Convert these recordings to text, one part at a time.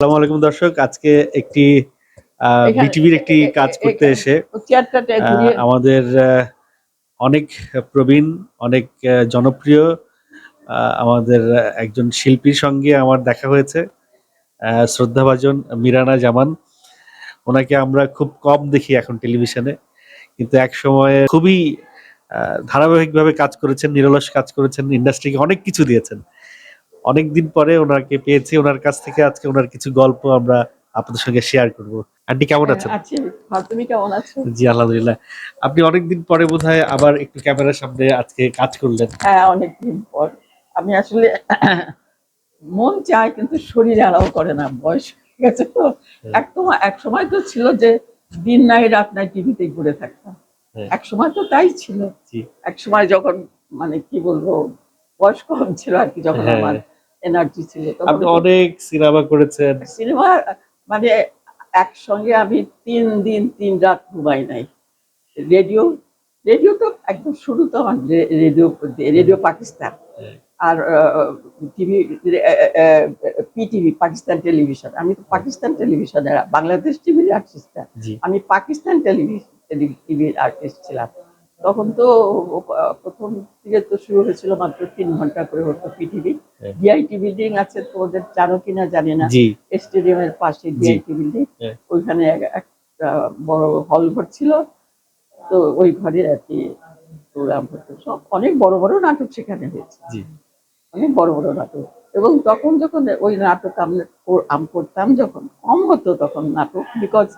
আসসালামু আলাইকুম দর্শক আজকে একটি বিটিভির একটি কাজ করতে এসে আমাদের অনেক প্রবীণ অনেক জনপ্রিয় আমাদের একজন শিল্পীর সঙ্গে আমার দেখা হয়েছে শ্রদ্ধাভাজন মিরানা জামান। ওনাকে আমরা খুব কম দেখি এখন টেলিভিশনে কিন্তু এক সময়ে খুবই ধারাবাহিকভাবে কাজ করেছেন নিরলস কাজ করেছেন ইন্ডাস্ট্রিকে অনেক কিছু দিয়েছেন। অনেক দিন পরে ওনাকে পেয়েছি ওনার কাছ থেকে আজকে ওনার কিছু গল্প আমরা আপনাদের সঙ্গে শেয়ার করব। আন্টি কেমন আছেন? আছি তুমি কেমন আছো? জি আলহামদুলিল্লাহ। আপনি অনেকদিন পরে বোধহয় আবার একটু ক্যামেরার সামনে আজকে কাজ করলেন। হ্যাঁ অনেকদিন পর। আমি আসলে মন চায় কিন্তু শরীর অ্যালাউ করে না বয়স হয়ে গেছে তো। এক সময় এক সময় তো ছিল যে দিন নাই রাত নাই টিভিতে ঘুরে থাকতাম। হ্যাঁ। এক সময় তো তাই ছিল। এক সময় যখন মানে কি বলব বয়স কম ছিল আর কি যখন হ্যাঁ। আমার এনার্জি ছিল আপনি অনেক সিনেমা করেছেন। সিনেমা মানে একসঙ্গে আমি তিন দিন তিন রাত ঘুমাই নাই। রেডিও রেডিও তো একদম শুরু তো আমার রেডিও রেডিও পাকিস্তান। আর টিভি পিটিভি পাকিস্তান টেলিভিশন। আমি তো পাকিস্তান টেলিভিশনের বাংলাদেশ টিভির আর্টিস্ট আমি পাকিস্তান টেলিভিশন টিভির আর্টিস্ট ছিলাম। তখন তো প্রথম দিকে তো শুরু হয়েছিল মাত্র তিন ঘণ্টা করে হতো পিটিভি। হ্যাঁ। ডিআইটি বিল্ডিং আছে তোমাদের জানো কিনা জানি না। স্টেডিয়ামের পাশে ডিআইটি বিল্ডিং হ্যাঁ। ওইখানে একটা বড় হল ঘর ছিল। তো ওই ঘরে আর কি প্রোগ্রাম হতো। সব অনেক বড় বড় নাটক সেখানে হয়েছে। অনেক বড় বড় নাটক। এবং তখন যখন ওই নাটক আমরা কর- আমি করতাম যখন কম হতো তখন নাটক বিকজ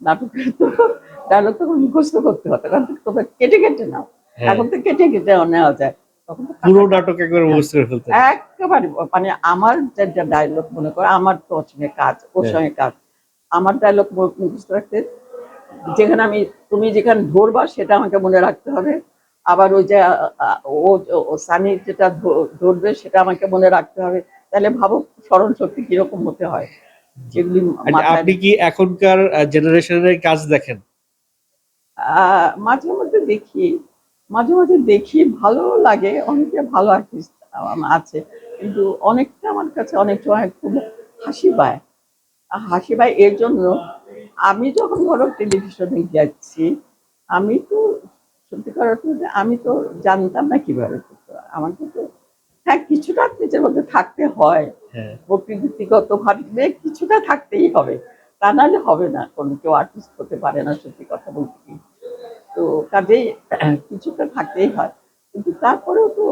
নাটকের তো ডায়লগ তখন মুখস্থ করতে হতো কারণ তোমরা কেটে কেটে নাও। হ্যাঁ। এখন তো কেটে কেটে নেওয়া যায়। পুরো নাটক একবার মুখস্থ করে ফেলতেন একেবারে মানে আমার যেটা ডায়লগ মনে করো আমার তো সঙ্গে কাজ ওর হ্যাঁ। সঙ্গে কাজ। আমার ডায়লগ মুখস্থ রাখতে যেখানে আমি তুমি যেখানে ধরবা সেটা আমাকে মনে রাখতে হবে। আবার ওই যে ও সানি যেটা ধরবে সেটা আমাকে মনে রাখতে হবে। তাহলে ভাবো স্মরণ শক্তি কীরকম হতে হয়। যেগুলি আচ্ছা, আপনি কি এখনকার জেনারেশনের কাজ দেখেন? মাঝে মধ্যে দেখি। মাঝে মাঝে দেখি ভালো লাগে অনেকে ভালো আর্টিস্ট আছে। কিন্তু অনেকটা আমার কাছে অনেক সময় খুব হাসি পায়। হাসি পায় এর জন্য আমি যখন ধরো টেলিভিশনে যাচ্ছি আমি তো সত্যি কথা বলতে আমি তো জানতাম না কীভাবে করতে আমাকে তো হ্যাঁ কিছুটা নিজের মধ্যে থাকতে হ্যাঁ। প্রকৃতিগত ভাবে কিছুটা থাকতেই হবে। তা নাহলে হবে না। কোনো কেউ আর্টিস্ট হতে পারে না সত্যি কথা বলতে কি। তো কাজেই কিছুটা থাকতেই হয়। কিন্তু তারপরেও তো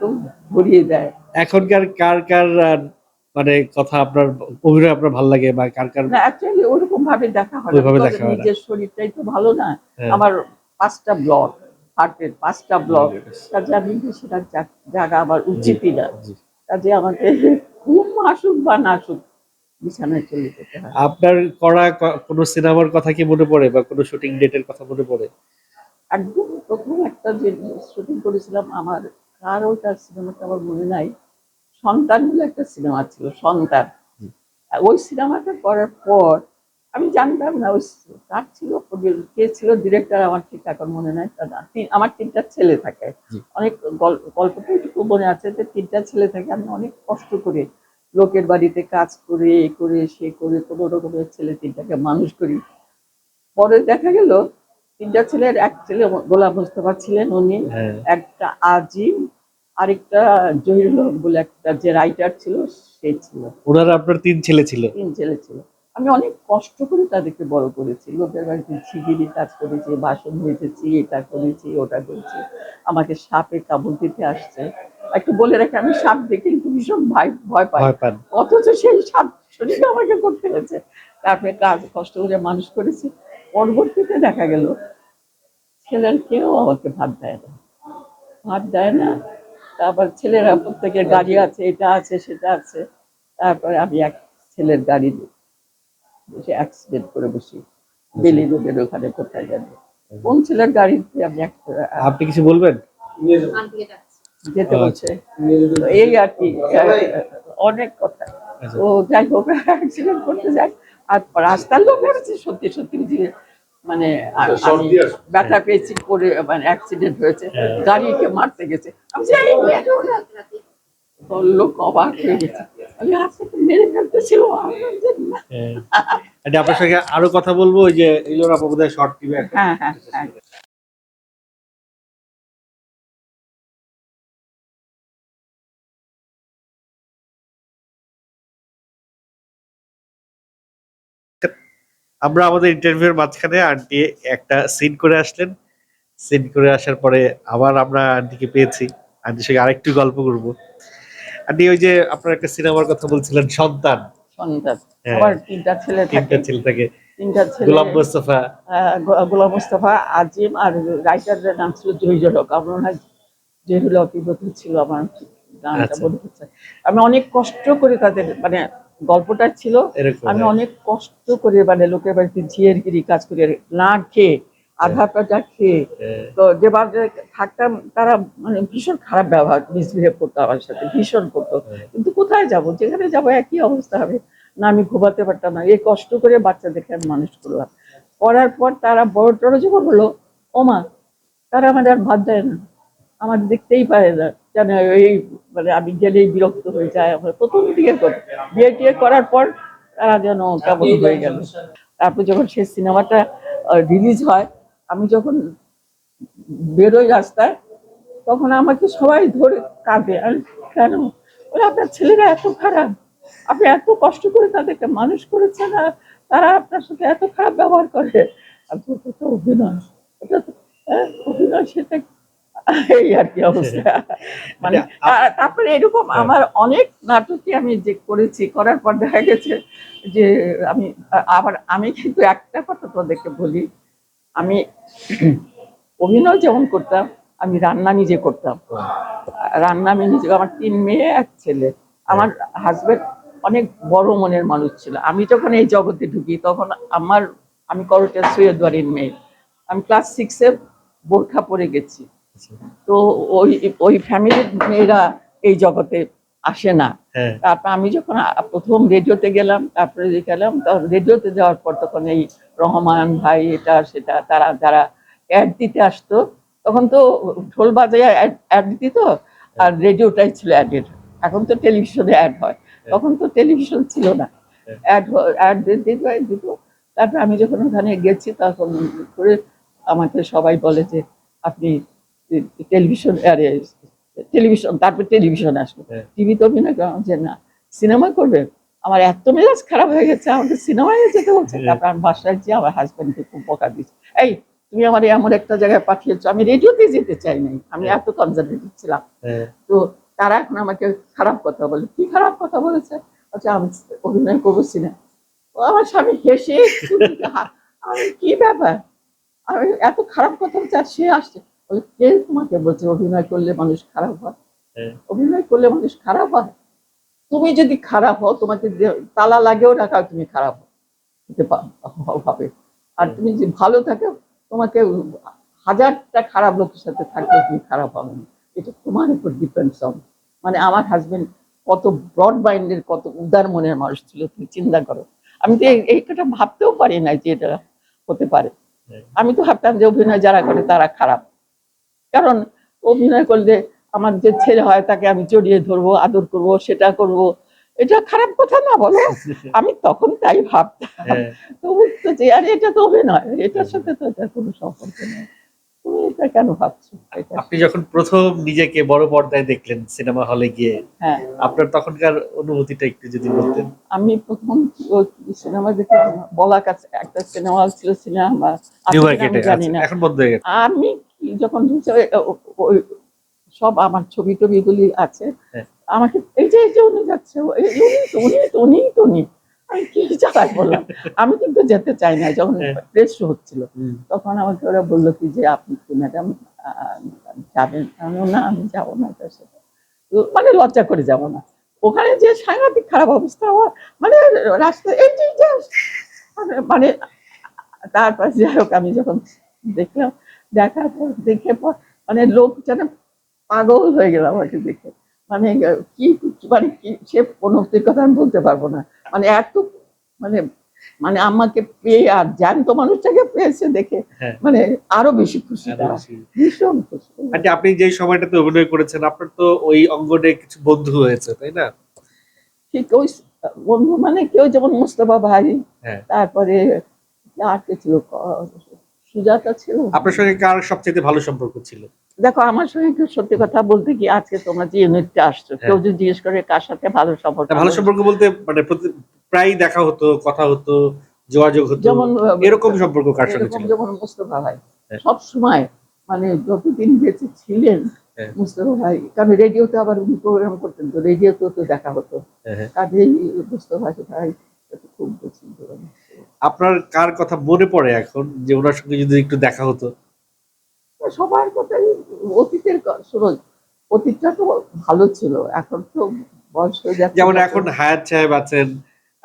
তো ভরিয়ে দেয়। এখনকার কার কার মানে কথা আপনার অভিনয় আপনার ভালো লাগে বা কার কার? না অ্যাকচুয়ালি ওরকম ভাবে দেখা হয় ওইভাবে দেখা হয় নিজের শরীরটাই তো ভালো না। হ্যাঁ। আমার পাঁচটা ব্লক হার্টের পাঁচটা ব্লক কাজে আমি সেটা জায়গা আমার উচিতই না। কাজে আমাকে আসুক বা না আসুক বিছানায় চলে যেতে হয়। আপনার করা কোনো সিনেমার কথা কি মনে পড়ে বা কোনো শুটিং ডেটের কথা মনে পড়ে? একদম প্রথম একটা যে শুটিং করেছিলাম আমার কার ওইটা সিনেমাটা আমার মনে নাই। সন্তান বলে একটা সিনেমা ছিল সন্তান। ওই সিনেমাটা করার পর আমি জানতাম না ওই কার ছিল কে ছিল ডিরেক্টর আমার ঠিক এখন মনে নাই আমার তিনটা ছেলে থাকে। অনেক গল- গল্পটা একটু মনে আছে যে তিনটা ছেলে থাকে আমি অনেক কষ্ট করে লোকের বাড়িতে কাজ করে এ করে সে করে কোনো রকমের ছেলে তিনটাকে মানুষ করি। পরে দেখা গেল তিনটা ছেলের এক ছেলে গোলাম মোস্তফা ছিলেন উনি হ্যাঁ। একটা আজিম আরেকটা জহিরুল বলে একটা যে রাইটার ছিল সে ছিল। ওনার আপনার তিন ছেলে ছিল? তিন ছেলে ছিল। আমি অনেক কষ্ট করে তাদেরকে বড় করেছি। লোকের বাড়িতে ঝিগিরি কাজ করেছি বাসন ধুয়েছি এটা করেছি ওটা করেছি। আমাকে সাপে কামড় দিতে আসছে। একটু বলে রাখি আমি সাপ দেখে কিন্তু ভীষণ ভয় ভয় পাই অথচ সেই সাপ শরীরে আমাকে করতে হয়েছে তারপরে কাজ কষ্ট করে মানুষ করেছি। পরবর্তীতে দেখা গেল ছেলের কেউ আমাকে ভাত দেয় না। ভাত দেয় না। তারপর ছেলেরা প্রত্যেকের গাড়ি আছে এটা আছে সেটা আছে। তারপরে আমি এক ছেলের গাড়ি বসে অ্যাক্সিডেন্ট করে বসি। বেলি রোডের ওখানে কোথায় যাবে কোন ছেলের গাড়িতে আমি আপনি কিছু বলবেন? যেতে বলছে। এই আর কি অনেক কথা। আচ্ছা। ও যাই হোক অ্যাক্সিডেন্ট করতে যায় আর রাস্তার লোক সত্যি সত্যি যে মানে আ- আমি ব্যথা পেয়েছি করে মানে অ্যাক্সিডেন্ট হয়েছে। হ্যাঁ। গাড়িকে মারতে গেছে। আমি বলছি, "এই, বেরো লোক অবাক হয়ে গেছে। "না।" এটা আপনার সঙ্গে আরও কথা বলব ওই যে বোধহয় শর্ট টিভি হ্যাঁ হ্যাঁ হ্যাঁ। আমরা আমাদের ইন্টারভিউর মাঝখানে আন্টি একটা সিন করে আসলেন। সিন করে আসার পরে আবার আমরা আন্টিকে পেয়েছি। আন্টির সঙ্গে আরেকটু গল্প করব। আন্টি ওই যে আপনার একটা সিনেমার কথা বলছিলেন সন্তান। সন্তান। হ্যাঁ। তিনটা ছেলে তিনটা ছেলে থাকে। তিনটা ছেলে। গোলাম মোস্তফা। গোলাম মুস্তফা আজিম আর রাইটারের নাম ছিল জহিরুল হক। আমার হয় জহিরুল হক ছিল আমার আচ্ছা। মনে হচ্ছে আমি অনেক কষ্ট করে তাদের মানে গল্পটা ছিল। আমি অনেক কষ্ট করে মানে লোকের বাড়িতে ঝিয়ের গিরি কাজ করে না খেয়ে আধা পাটা খেয়ে তো যে বাড়িতে থাকতাম তারা মানে ভীষণ খারাপ ব্যবহার মিসবিহেভ করতো আমার সাথে ভীষণ করতো। কিন্তু কোথায় যাব? যেখানে যাব একই অবস্থা হবে। না আমি ঘুমাতে পারতাম না। এই কষ্ট করে বাচ্চাদেরকে আমি মানুষ করলাম। করার পর তারা বড় টড় যখন হলো ওমা তারা আমাদের আর ভাত দেয় না। আমার দেখতেই পারে না। যেন এই মানে আমি গেলেই বিরক্ত হয়ে যায় আমার প্রথম দিকে বিয়ে টিয়ে করার পর তারা যেন কেমন হয়ে গেল। তারপর যখন সেই সিনেমাটা রিলিজ হয় আমি যখন বেরোই রাস্তায় তখন আমাকে সবাই ধরে কাঁদে। আর কেন? বলে আপনার ছেলেরা এত খারাপ। আপনি এত কষ্ট করে তাদেরকে মানুষ করেছেন আর তারা আপনার সাথে এত খারাপ ব্যবহার করে। ওটা তো অভিনয়। এটা তো হ্যাঁ, অভিনয় সেটা এই আর কি অবস্থা। মানে আর তারপরে এরকম হ্যাঁ। আমার অনেক নাটকই আমি যে করেছি করার পর দেখা গেছে যে আমি আবার আমি কিন্তু একটা কথা তোদেরকে বলি। আমি অভিনয় যেমন করতাম আমি রান্না নিজে করতাম। রান্না আমি নিজে আমার তিন মেয়ে এক ছেলে। আমার হাজবেন্ড অনেক বড় মনের মানুষ ছিল। আমি যখন এই জগতে ঢুকি তখন আমার আমি করটের সৈয়দ বাড়ির মেয়ে। আমি ক্লাস সিক্সে বোরখা পরে গেছি। তো ওই ওই ফ্যামিলির মেয়েরা এই জগতে আসে না। হ্যাঁ। তারপর আমি যখন প্রথম রেডিওতে গেলাম তারপরে গেলাম তখন রেডিওতে যাওয়ার পর তখন এই রহমান ভাই এটা সেটা তারা যারা অ্যাড দিতে আসতো তখন তো ঢোল বাজায় অ্যাড দিত আর রেডিওটাই ছিল অ্যাডের এখন তো টেলিভিশনে অ্যাড হয়। তখন তো টেলিভিশন ছিল না। অ্যাড অ্যাড দিত দিত তারপর আমি যখন ওখানে গেছি তখন করে আমাকে সবাই বলে যে আপনি টেলিভিশন টেলিভিশন তারপর টেলিভিশন আসলো। টিভি তো অভিনয় করলাম যে না সিনেমা করবে। আমার এত মেজাজ খারাপ হয়ে গেছে আমাকে সিনেমায় যেতে বলছে হ্যাঁ। তারপর আমি বাসায় যে আমার হাজবেন্ডকে খুব বকা দিচ্ছে এই তুমি আমার এমন একটা জায়গায় পাঠিয়েছো আমি রেডিওতে যেতে চাই নাই আমি এত কনজারভেটিভ ছিলাম। হ্যাঁ। তো তারা এখন আমাকে খারাপ কথা বলে কি খারাপ কথা বলেছে? আচ্ছা আমি অভিনয় করব সিনেমা ও আমার স্বামী হেসে আমি কি ব্যাপার? আমি এত খারাপ কথা বলছে আর সে আসছে। বলে কে তোমাকে বলছে অভিনয় করলে মানুষ খারাপ হয়? হ্যাঁ। অভিনয় করলে মানুষ খারাপ হয়? তুমি যদি খারাপ হও তোমাকে তালা লাগেও রাখা তুমি খারাপ হতে হবে আর তুমি যে ভালো থাকো তোমাকে হাজারটা খারাপ লোকের সাথে থাকলে তুমি খারাপ হবে না। এটা তোমার উপর ডিপেন্ডস অন মানে আমার হাজবেন্ড কত ব্রড মাইন্ডের কত উদার মনের মানুষ ছিল তুমি চিন্তা করো। আমি তো এই- এইটা ভাবতেও পারি না যে এটা হতে পারে। হ্যাঁ। আমি তো ভাবতাম যে অভিনয় যারা করে তারা খারাপ। কারণ অভিনয় করলে আমার যে ছেলে হয় তাকে আমি জড়িয়ে ধরবো আদর করব সেটা করব। এটা খারাপ কথা না বলো। আমি তখন তাই ভাবতাম। হ্যাঁ। তো বুঝতো যে আর এটা তো অভিনয় এটার সাথে তো এটা কোনো সম্পর্ক নেই। তুমি এটা কেন ভাবছ? আপনি যখন প্রথম নিজেকে বড় পর্দায় দেখলেন সিনেমা হলে গিয়ে হ্যাঁ। আপনার তখনকার অনুভূতিটা একটু যদি বলতেন। আমি প্রথম সিনেমা দেখলাম বলা কাছে একটা সিনেমা ছিল সিনেমা জানি না। এখন বন্ধ হয়ে গেছে। আমি যখন সব আমার ছবি টবি গুলি আছে হ্যাঁ। আমাকে এই যে এই যে উনি যাচ্ছে উনি উনি তো উনি তো উনি আমি কি বললাম? আমি কিন্তু যেতে চাই না যখন হ্যাঁ। প্রেস হচ্ছিল। তখন আমাকে ওরা বলল কি যে আপনি কি ম্যাডাম যাবেন? আমি না আমি যাব না তার সাথে। মানে লজ্জা করে যাব না। ওখানে যে সাংঘাতিক খারাপ অবস্থা আমার মানে রাস্তা এই যে মানে- মানে তারপর যাই হোক আমি যখন দেখলাম দেখার পর দেখে পর মানে লোক যেন পাগল হয়ে গেল আমাকে দেখে। মানে কি মানে কি সে অনুভূতির কথা আমি বলতে পারব না মানে এত মানে মানে আমাকে পেয়ে আর জ্যান্ত মানুষটাকে পেয়েছে দেখে হ্যাঁ। মানে আরও বেশি খুশি। ভীষণ খুশি আন্টি আপনি যে সময়টাতে অভিনয় করেছেন আপনার তো ওই অঙ্গনে কিছু বন্ধু হয়েছে তাই না ঠিক ওই বন্ধু মানে কেউ যেমন মুস্তফা ভাই হ্যাঁ। তারপরে আর কে ছিল ক- সুজাতা ছিল আপনার সঙ্গে কার সবচেয়ে ভালো সম্পর্ক ছিল দেখো আমার সঙ্গে সত্যি কথা বলতে কি আজকে তোমরা যে ইউনিটটা আসছো কেউ যদি জিজ্ঞেস করে কার সাথে ভালো সম্পর্ক ভালো সম্পর্ক বলতে মানে প্রায় দেখা হতো কথা হতো যোগাযোগ হতো যেমন এরকম সম্পর্ক কার সঙ্গে ছিল যেমন মুস্তফা ভাই হ্যাঁ। সব সময় মানে যতদিন বেঁচে ছিলেন হ্যাঁ। মুস্তফা ভাই কারণ রেডিওতে আবার উনি প্রোগ্রাম করতেন তো রেডিওতেও তো দেখা হতো হ্যাঁ, হ্যাঁ। কাজেই মুস্তফা ভাই খুব পছন্দ। আপনার কার কথা মনে পড়ে এখন যে ওনার সঙ্গে যদি একটু দেখা হতো? সবার কথাই অতীতের অতীতটা তো ভালো ছিল এখন তো বয়স হয়ে যাচ্ছে। যেমন এখন হায়াত সাহেব আছেন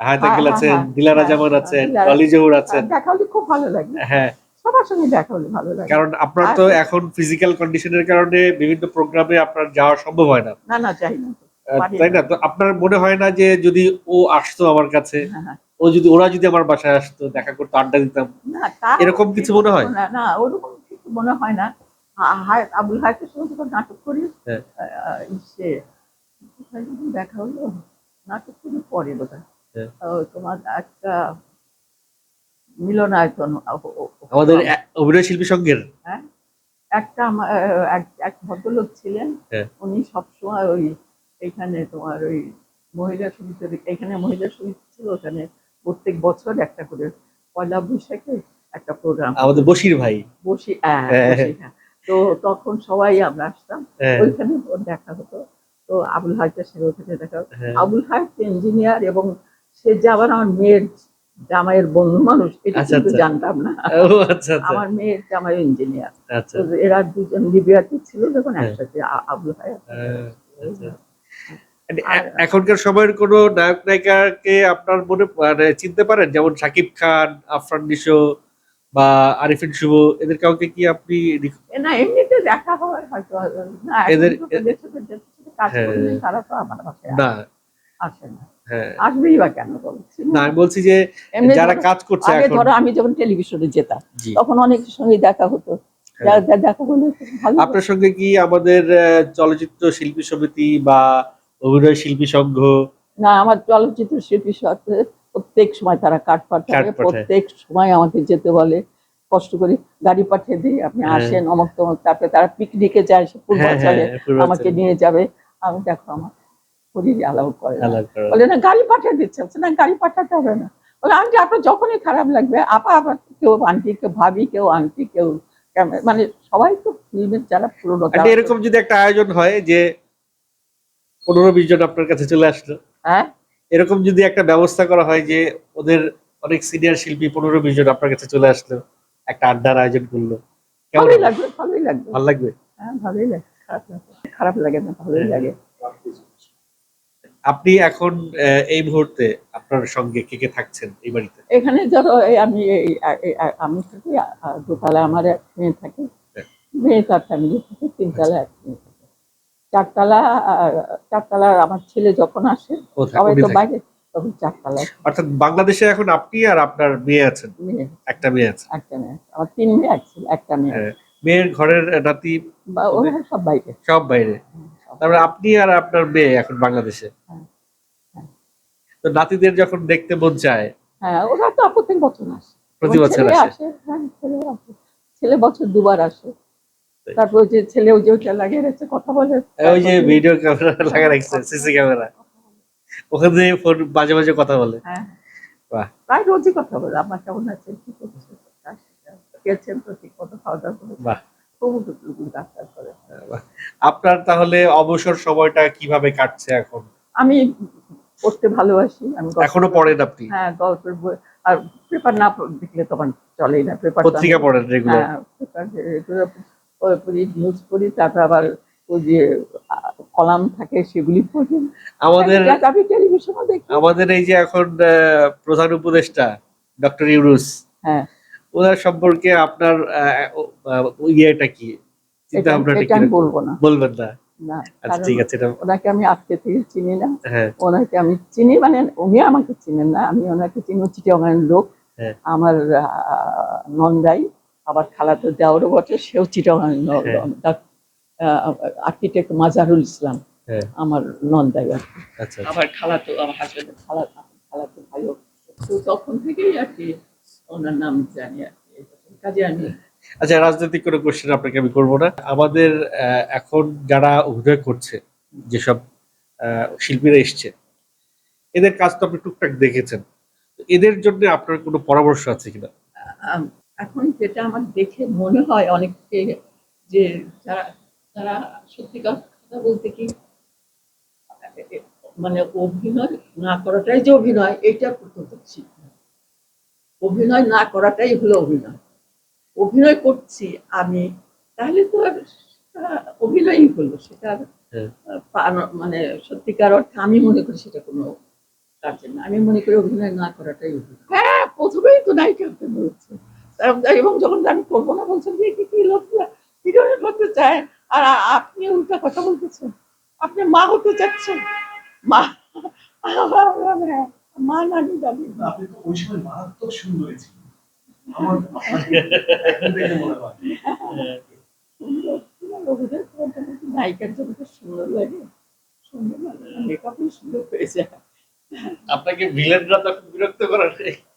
হায়াত হ্যাঁ, আঙ্কেল হ্যাঁ, আছেন হ্যাঁ, দিলারা হ্যাঁ, জামান আছেন দিলারা- জহুর আছেন। দেখা হলে খুব ভালো লাগে হ্যাঁ। সবার সঙ্গে দেখা হলে ভালো লাগে কারণ আপনার তো এখন ফিজিক্যাল কন্ডিশনের কারণে বিভিন্ন প্রোগ্রামে আপনার যাওয়া সম্ভব হয় না। না না চাই না। তাই না। তো আপনার মনে হয় না যে যদি ও আসতো আমার কাছে? হ্যাঁ। ও যদি ওরা যদি আমার বাসায় আসতো দেখা করতো আড্ডা দিতাম না তা এরকম কিছু মনে হয়? না না ওরকম কিছু মনে হয় না হায়- আবুল হায়াতের সঙ্গে যখন নাটক করি হ্যাঁ। সে দেখা হলো নাটক করে পরে বোধ হ্যাঁ। তোমার একটা মিলনায়তন আমাদের অভিনয় শিল্পী সঙ্গের একটা আমা- আহ, এক- এক ভদ্রলোক ছিলেন হ্যাঁ। উনি সবসময় ওই এখানে তোমার ওই মহিলা সমিতির এখানে মহিলা সমিতি ছিল ওখানে প্রত্যেক বছর একটা করে পয়লা বৈশাখে একটা প্রোগ্রাম আমাদের বসির ভাই বসি হ্যাঁ, হ্যাঁ। হ্যাঁ। তো তখন সবাই আমরা আসতাম হ্যাঁ, ওইখানে দেখা হতো তো আবুল হায়তের সঙ্গে ওখানে দেখা হতো। আবুল হায়ত ইঞ্জিনিয়ার এবং সে যে আবার আমার মেয়ের জামাইয়ের বন্ধু মানুষ এটা আচ্ছা, কিন্তু আচ্ছা। জানতাম না আচ্ছা আমার মেয়ের জামাই ইঞ্জিনিয়ার এরা দুজন লিবিয়াতে ছিল যখন। একসাথে আবুল হ্যাঁ, আচ্ছা। আর- এখনকার সময়ের কোন নায়ক নায়িকাকে আপনার মনে মানে চিনতে পারেন? যেমন শাকিব খান আফরান নিশো বা আরিফিন শুভ এদের কাউকে কি আপনি না এমনিতে দেখা হয় হয়তো না এদের- কাজ হ্যাঁ। তারা তো আমার বাসায় না। আসে না। হ্যাঁ। আসবেই বা কেন বলছি? না আমি বলছি যে যারা কাজ করছে আগে ধরো আমি যখন টেলিভিশনে যেতাম তখন অনেকের সঙ্গে দেখা হতো। হ্যাঁ। দেখা হলে আপনার সঙ্গে কি আমাদের চলচ্চিত্র শিল্পী সমিতি বা অভিনয় শিল্পী সংঘ? না আমার চলচ্চিত্র শিল্পীর সাথে প্রত্যেক সময় তারা কাঠ পাঠায়। প্রত্যেক সময় আমাকে যেতে বলে কষ্ট করে গাড়ি পাঠিয়ে দিই আপনি হ্যাঁ। আসেন অমুক তমক তারপরে তারা পিকনিকে যায় সে হ্যাঁ পূর্বাঞ্চলে হ্যাঁ আমাকে নিয়ে যাবে। আমি দেখো আমার শরীর অ্যালাউ করে বলে না গাড়ি পাঠিয়ে দিচ্ছে। না গাড়ি পাঠাতে হবে না। বলে আন্টি আপনার যখনই খারাপ লাগবে আপা আবার কেউ আন্টি কেউ ভাবি কেউ আন্টি কেউ মানে সবাই তো ফিল্মের যারা পুরোনো এরকম যদি একটা আয়োজন হয় যে পনেরো বিশ জন আপনার কাছে চলে আসলো। হ্যাঁ? এরকম যদি একটা ব্যবস্থা করা হয় যে ওদের অনেক সিনিয়র শিল্পী পনেরো বিশ জন আপনার কাছে চলে আসলো একটা আড্ডার আয়োজন করল কেমন লাগবে ভালোই লাগবে। ভালো লাগবে? হ্যাঁ ভালোই লাগে খারাপ লাগে খারাপ লাগে না ভালোই হ্যাঁ। লাগে। আপনি এখন এই মুহূর্তে আপনার সঙ্গে কে কে থাকছেন এই বাড়িতে? এখানে ধরো আমি আমি থাকি দোতলা আমার এক মেয়ে থাকে। হ্যাঁ। মেয়ে তার ফ্যামিলি থাকে তিনতলা এক মেয়ে। চারতলা আর চারতলা আমার ছেলে যখন আসে সবাই তো বাইরে তখন চারতলা অর্থাৎ বাংলাদেশে এখন আপনি আর আপনার মেয়ে আছেন? একটা মেয়ে আছে। একটা মেয়ে আমার তিন মেয়ে ছেলে একটা মেয়ে হ্যাঁ। মেয়ের ঘরের নাতি বা ওরা সব বাইরে। সব বাইরে। তারপরে আপনি আর আপনার মেয়ে এখন বাংলাদেশে। হ্যাঁ, হ্যাঁ। তো নাতিদের যখন দেখতে মন চায় হ্যাঁ ওরা তো প্রত্যেক বছর আসে। প্রতি বছর আসে। হ্যাঁ ছেলে বছর দুবার আসে। তারপর যে ছেলে ওই যে ওইটা লাগিয়ে রেখেছে কথা বলে। ওই যে ভিডিও ক্যামেরা লাগা রাখছে সিসি ক্যামেরা ওখান থেকে ফোন মাঝে মাঝে কথা বলে। হ্যাঁ। বাহ। প্রায় রোজই কথা বলে আমার কেমন আছে কি করছে গেছেন তো ঠিক মতো খাওয়া দাওয়া করে। বাহ। করে। বাহ। আপনার তাহলে অবসর সময়টা কীভাবে কাটছে এখন? আমি পড়তে ভালোবাসি আমি এখনও পড়েন আপনি? হ্যাঁ গল্পের বই আর পেপার না দেখলে তখন চলেই না পেপার পত্রিকা পড়েন হ্যাঁ রেগুলার পড়ি নিউজ পড়ি তারপর আবার ওই যে কলাম থাকে সেগুলি পড়ি। আমাদের আমি টেলিভিশনও দেখি। আমাদের এই যে এখন প্রধান উপদেষ্টা ডক্টর ইউনুস হ্যাঁ। ওনার সম্পর্কে আপনার ইয়েটা কি? চিন্তা ভাবনাটা কি বলব না। বলবেন না? না আচ্ছা কারণ ঠিক আছে ওনাকে আমি আজকে থেকে চিনি না। হ্যাঁ। ওনাকে আমি চিনি মানে উনি আমাকে চিনেন না আমি ওনাকে চিনি চিটিয়াঙ্গের লোক। হ্যাঁ। আমার নন্দাই। আবার খালাতো দেওয়ারও বটে সেও চিটিয়াঙ্গের হ্যাঁ। আর্কিটেক্ট মাজারুল ইসলাম হ্যাঁ আমার নন্দাই আর কি। আচ্ছা আচ্ছা। আবার খালাতো আমার হাজবেন্ডের খালা খালাতো ভাইও তো তখন থেকেই আর কি ওনার নাম জানি আর কি কাজে আমি আচ্ছা রাজনৈতিক কোনো কোশ্চেন আপনাকে আমি করব না আমাদের আহ, এখন যারা অভিনয় করছে যেসব শিল্পীরা এসছে এদের কাজ তো আপনি টুকটাক দেখেছেন এদের জন্য আপনার কোনো পরামর্শ আছে কিনা এখন যেটা আমার দেখে মনে হয় অনেককে যে যারা যারা সত্যিকার কথা বলতে কি মানে অভিনয় না করাটাই যে অভিনয় এটা প্রথমত ঠিক অভিনয় না করাটাই হলো অভিনয়। অভিনয় করছি আমি তাহলে তো আর অভিনয়ই হলো সেটা হ্যাঁ। মানে সত্যিকার অর্থে আমি মনে করি সেটা কোনো কাজের না। আমি মনে করি অভিনয় না করাটাই অভিনয়। হ্যাঁ প্রথমেই তো নায়িকা হতে বলছে। এবং যখন আমি করব না বলছেন যে কি কি লোকরা? হিরোইন হতে চায়? আর আপনি উল্টা কথা বলতেছেন। আপনি মা হতে চাচ্ছেন। মা মা নানি দাদি। আপনি তো ওই সময় মারাত্মক সুন্দরী আমার কি নায়িকার জন্য তো সুন্দর লাগে। সুন্দর লাগে। মেকআপই সুন্দর হয়ে যায় আপনাকে ভিলেনরা তখন বিরক্ত করা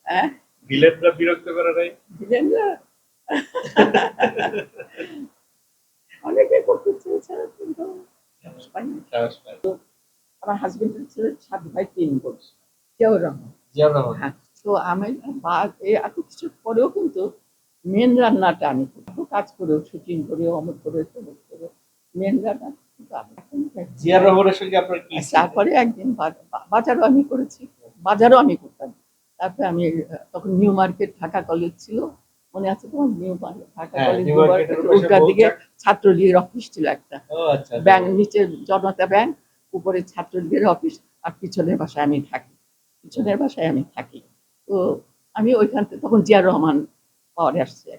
হ্যাঁ? ভিলেনরা বিরক্ত করা নেই ভিলেনরা অনেকে করতে চেয়েছে কিন্তু। আমার হাজবেন্ডের ছেলে সাত ভাই তিন বোন জিয়াউর রহমান। হ্যাঁ তো আমি এত কিছু পরেও কিন্তু মেন রান্নাটা আমি করি। এত কাজ করেও শুটিং করেও অমর করে তমুক করে মেন রান্না এখন রহমানের সঙ্গে আপনার কি তারপরে একদিন বাজারও আমি করেছি বাজারও আমি করতাম তারপরে আমি তখন নিউ মার্কেট ঢাকা কলেজ ছিল। মনে আছে তোমার? নিউ মার্কেট ঢাকা হ্যাঁ, কলেজ উল্টা দিকে ছাত্রলীগের অফিস ছিল একটা। আচ্ছা ব্যাংক নিচে জনতা ব্যাংক উপরে ছাত্রলীগের অফিস আর পিছনের বাসায় আমি থাকি। পিছনের বাসায় আমি থাকি। তো আমি ওইখান থেকে তখন জিয়া রহমান পাওয়ারে আসছে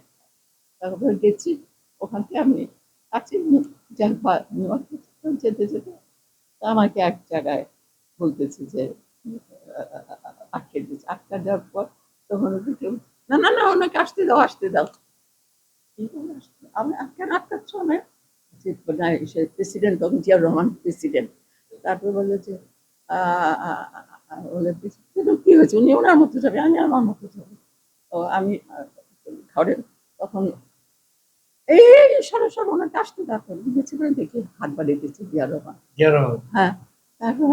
তারপরে গেছি ওখান থেকে আমি আছি। যাক বা নিউ মার্কেট যেতে যেতে তা আমাকে এক জায়গায় বলতেছে যে আটকে দিচ্ছে আটকা দেওয়ার পর তখন ও দেখে, না না না ওনাকে আসতে দাও আসতে দাও। আমি কেন আটকাচ্ছ না সে প্রেসিডেন্ট তখন জিয়াউর রহমান প্রেসিডেন্ট। তারপর বলল যে বলে কি হয়েছে? উনি ওনার মতো যাবে আমি আমার মতো যাব। তো আমি ঘরে তখন এই সরো সরো ওনাকে আসতে দেখো গেছে করে দেখি হাত বাড়িয়ে দিচ্ছে জিয়াউর রহমান। জিয়াউর রহমান। হ্যাঁ তারপর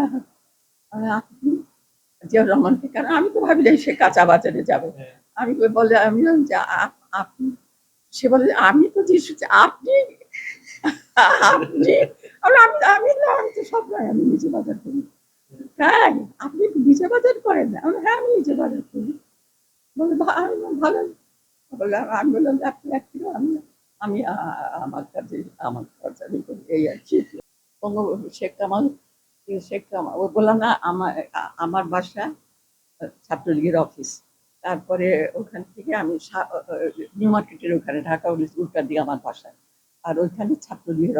আপনি জিয়াউর রহমানকে কারণ আমি তো ভাবি যে সে কাঁচা বাজারে যাবে। হ্যাঁ। আমি বলে আমি যে আপ- আপনি সে বলে আমি তো যিশু আপনি? আপনি? আমি আমি আমি না আমি তো সব নয় আমি নিজে বাজার করি। হ্যাঁ আপনি নিজে বাজার করেন না? আমি, হ্যাঁ আমি নিজে বাজার করি। বলে আমি বললাম, ভালো। বলে আমি বললাম যে আপনি এক কিলো আমি আমি আমার কাছে আমার খরচা এই আর কি। বঙ্গবন্ধু শেখ কামাল কামাল ও বললাম না, আমার আমার বাসা ছাত্রলীগের অফিস তারপরে ওখান থেকে আমি সা- নিউ মার্কেটের ওখানে, ঢাকা উল্টা দিয়ে আমার বাসা। আর ওইখানে ছাত্রলীগের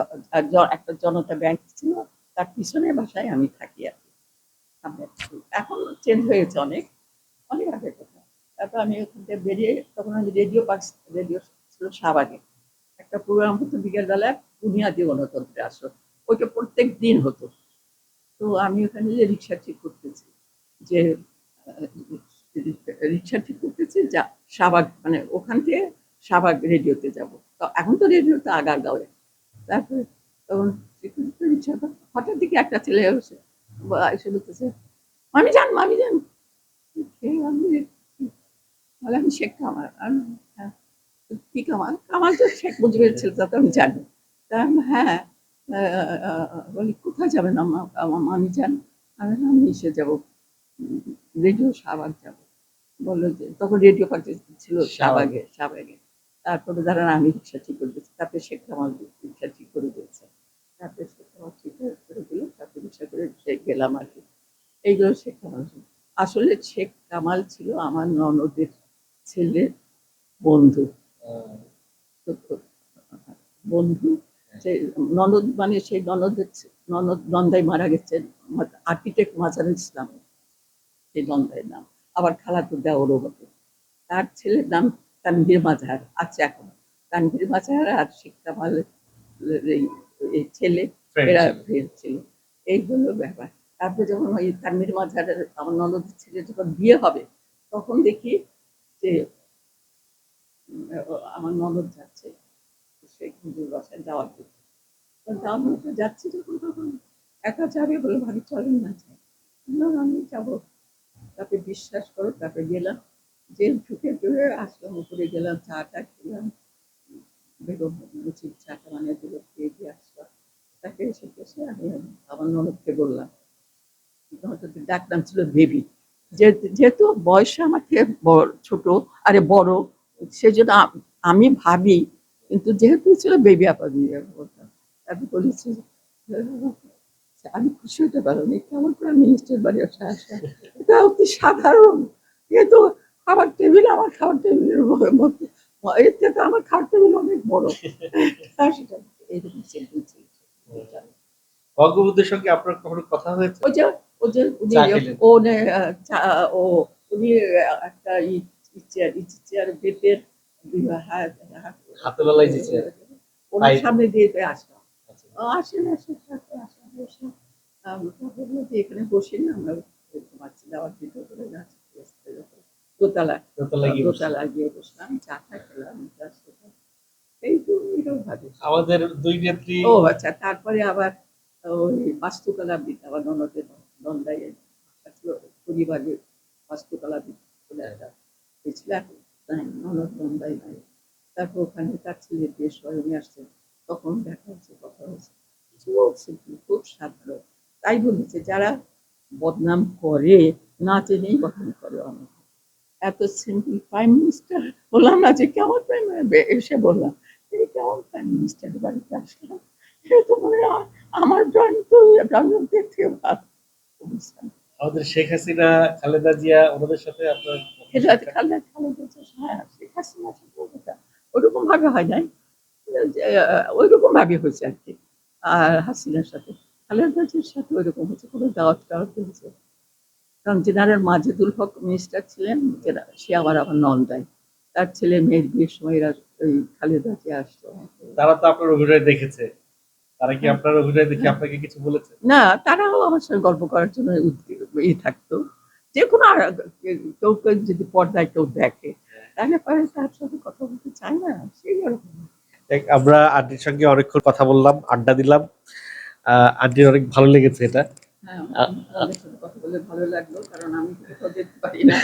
একটা জনতা ব্যাংক ছিল, তার পিছনে বাসায় আমি থাকি আর কি। এখন চেঞ্জ হয়েছে অনেক অনেক আগের কথা। তারপর আমি ওখান থেকে বেরিয়ে, তখন আমি রেডিও পার্ক রেডিও ছিল শাহবাগে। একটা প্রোগ্রাম হতো বিকেলবেলায় বুনিয়াদি গণতন্ত্রে আসো ওইটা প্রত্যেক দিন হতো। তো আমি ওখানে যে রিক্সা ঠিক করতেছি যে রিক্সা ঠিক করতেছি যা, শাহবাগ মানে ওখান থেকে শাহবাগ রেডিওতে যাব। তো এখন তো রেডিওতে আগার গাঁয়ে তারপরে তখন রিক্সা হঠাৎ দিকে একটা ছেলে এসে এসে বলতেছে, মামি যান মামি যান। আমি বলে, আমি শেখ কামাল। আমি হ্যাঁ। কি কামাল? কামাল তো শেখ মুজিবের ছেলে, তা তো আমি জানি। তা হ্যাঁ। বলি কোথায় যাবেন? আমার মামি যান আমি আমি এসে যাব রেডিও শাহবাগ যাব। বলল যে তখন রেডিও পার্টি ছিল শাহবাগে। শাহবাগে তারপরে দাঁড়ান আমি রিক্সা ঠিক করে দিয়েছি তারপরে শেখ কামাল রিক্সা ঠিক করে দিয়েছে। তারপরে শেখ কামাল ঠিক করে দিল তারপরে রিক্সা করে গেলাম আর কি। এইগুলো শেখ কামাল। আসলে শেখ কামাল ছিল আমার ননদের ছেলের বন্ধু। বন্ধু যে ননদ মানে সেই ননদ ননদ নন্দাই মারা গেছেন আর্কিটেক্ট মাজারুল ইসলাম সেই নন্দাইয়ের নাম। আবার খালাতো দেওয়ারও হবে তার ছেলের নাম তানভীর মাজার আছে এখন। তানভীর মাজার আর শেখ কামাল এই ছেলে এরা ছিল। এই হলো ব্যাপার। তারপরে যখন ওই তানভীর মাজারের আমার ননদের ছেলে যখন বিয়ে হবে তখন দেখি যে আমার ননদ যাচ্ছে। সেই হিন্দুর যাওয়ার দিকে যাওয়ার মতো যাচ্ছি যখন তখন একা যাবে বলে ভাবি চলেন না যাই। বললাম, আমি যাব। তারপরে বিশ্বাস করো তারপরে গেলাম। যে ঢুকে ঢুকে আসলাম উপরে গেলাম চাটা খেলাম। বেগম লুচির চাটা বানিয়ে দিল খেয়ে দিয়ে আসলাম। তাকে এসে এসে আমি আমার ননদকে বললাম ডাক নাম ছিল বেবি। যেহেতু বয়সে আমাকে ছোট আরে বড় সেজন্য আমি ভাবি কিন্তু যেহেতু ছিল বেবি আপা দিয়ে বলতাম তারপর বলেছি আমি খুশি হতে পারিনি কেমন করে মিনিস্টার বাড়ি আসা আসা। এটা অতি সাধারণ। কিন্তু খাবার টেবিল আমার খাবার টেবিলের মধ্যে এর থেকে আমার খাবার টেবিল অনেক বড়। আর সেটা এরকম বঙ্গবন্ধুর সঙ্গে আপনার কখনো কথা হয়েছে? ওই যে ও যে উনি ও নে- ও উনি একটা চেয়ার চেয়ার বেতের হাত- হাতওয়ালাই ওনার সামনে দিয়ে আসলাম আচ্ছা। আসেন আসেন আসেন এখানে বসি না আমরা যাওয়ার দিকে করে যাচ্ছি। দোতলা। দোতলা গিয়ে বসলাম চা টা খেলাম এই তো এরকম ভাবে আমাদের দুই নেত্রী। ও আচ্ছা তারপরে আবার ওই বাস্তুকলা বিদ্যা আবার ননদের নন্দাইয়ে পরিবারের বাস্তুকলা বিদ্যা হয়েছিল এখন ননদ নন্দাই নাই তারপর ওখানে তার ছেলে দিয়ে স্মরণে আসছে। তখন দেখা হচ্ছে কথা হচ্ছে। খুব simple, খুব সাধারণ। তাই বলেছে যারা বদনাম করে না জেনেই বদনাম করে অনেক। এত সিম্পল প্রাইম মিনিস্টার বললাম না যে কেমন প্রাইম এসে বললাম এই কেমন প্রাইম মিনিস্টার বাড়িতে আসলাম? সে তো মনে হয় আমার ড্রয়িং তো ড্রয়িং দেখতে ভালো আমাদের শেখ হাসিনা খালেদা জিয়া ওনাদের সাথে আপনার এটা খালে খালে বলছে হ্যাঁ শেখ ওরকম ভাবে হয় নাই। ওই রকম ভাবে হয়েছে আর কি। আর হাসিনার সাথে খালেদা জির সাথে ওইরকম হচ্ছে কোনো দাওয়াত টাওয়াত হয়েছে। কারণ জেনারেল মাজেদুল হক মিনিস্টার ছিলেন সে আবার আমার নন্দাই তার ছেলে মেয়ের বিয়ের সময় এরা ওই খালেদা আসতো। তারা তো আপনার অভিনয় দেখেছে। তারা কি আপনার অভিনয় দেখে আপনাকে কিছু বলেছে? না তারাও আমার সঙ্গে গল্প করার জন্য ই থাকতো। যে কোনো কেউ কেউ যদি পর্দায় কেউ দেখে তাহলে পরে তার সাথে কথা বলতে চায় না সেই রকম আমরা আন্টির সঙ্গে অনেকক্ষণ কথা বললাম আড্ডা দিলাম। আন্টির অনেক ভালো লেগেছে এটা। হ্যাঁ কথা বলে ভালো লাগল কারণ আমি যেতে পারি না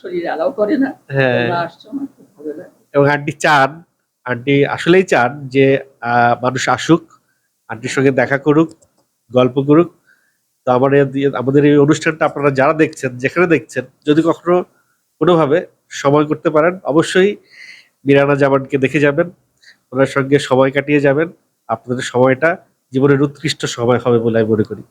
শরীর অ্যালাউ করে না। হ্যাঁ। আসছো আমার খুব ভালো লাগল এবং আন্টি চান আন্টি আসলেই চান যে আহ, মানুষ আসুক আন্টির সঙ্গে দেখা করুক গল্প করুক। তো আমার আমাদের এই অনুষ্ঠানটা আপনারা যারা দেখছেন যেখানে দেখছেন যদি কখনো কোনোভাবে সময় করতে পারেন, অবশ্যই মিরানা জামানকে দেখে যাবেন, ওনার সঙ্গে সময় কাটিয়ে যাবেন। আপনাদের সময়টা জীবনের উৎকৃষ্ট সময় হবে বলে আমি মনে করি।